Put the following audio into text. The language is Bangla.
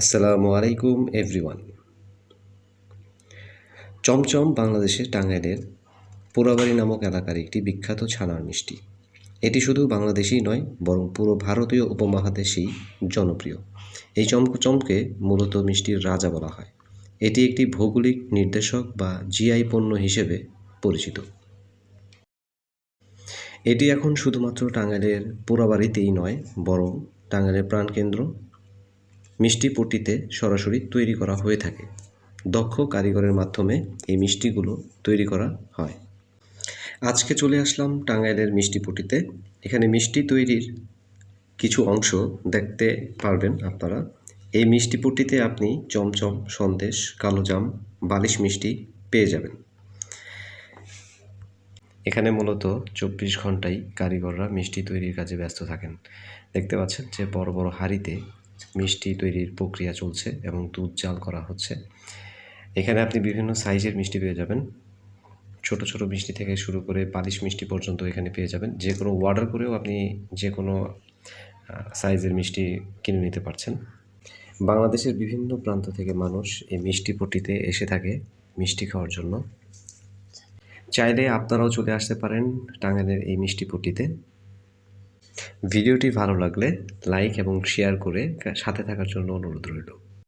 আসসালামু আলাইকুম এভরিওয়ান চমচম বাংলাদেশের টাঙ্গাইলের পোড়াবাড়ি নামক এলাকার একটি বিখ্যাত ছানার মিষ্টি। এটি শুধু বাংলাদেশেই নয়, বরং পুরো ভারতীয় উপমহাদেশেই জনপ্রিয়। এই চমচমকে মূলত মিষ্টির রাজা বলা হয়। এটি একটি ভৌগোলিক নির্দেশক বা জিআই পণ্য হিসেবে পরিচিত। এটি এখন শুধুমাত্র টাঙ্গাইলের পোড়াবাড়িতেই নয়, বরং টাঙ্গাইলের প্রাণকেন্দ্র মিষ্টি পট্টিতে সরাসরি তৈরি করা হয়ে থাকে। দক্ষ কারিগরের মাধ্যমে এই মিষ্টিগুলো তৈরি করা হয়। আজকে চলে আসলাম টাঙ্গাইলের মিষ্টি পট্টিতে। এখানে মিষ্টি তৈরির কিছু অংশ দেখতে পারবেন আপনারা। এই মিষ্টি পট্টিতে আপনি চমচম, সন্দেশ কালোজাম বালিশ মিষ্টি পেয়ে যাবেন। এখানে মূলত চব্বিশ ঘন্টাই কারিগররা মিষ্টি তৈরির কাজে ব্যস্ত থাকেন। দেখতে পাচ্ছেন যে বড় বড় হাঁড়িতে মিষ্টি তৈরির প্রক্রিয়া চলছে এবং দুধ জাল করা হচ্ছে। এখানে আপনি বিভিন্ন সাইজের মিষ্টি পেয়ে যাবেন। ছোট ছোট মিষ্টি থেকে শুরু করে পালিশ মিষ্টি পর্যন্ত এখানে পেয়ে যাবেন। যে কোনো অর্ডার করেও আপনি যে কোনো সাইজের মিষ্টি কিনে নিতে পারছেন। বাংলাদেশের বিভিন্ন প্রান্ত থেকে মানুষ এই মিষ্টি পট্টিতে এসে থাকে মিষ্টি খাওয়ার জন্য। চাইলে আপনারাও চলে আসতে পারেন টাঙ্গাইলের এই মিষ্টি পট্টিতে। ভিডিওটি ভালো লাগলে লাইক এবং শেয়ার করে সাথে থাকার জন্য অনুরোধ রইল।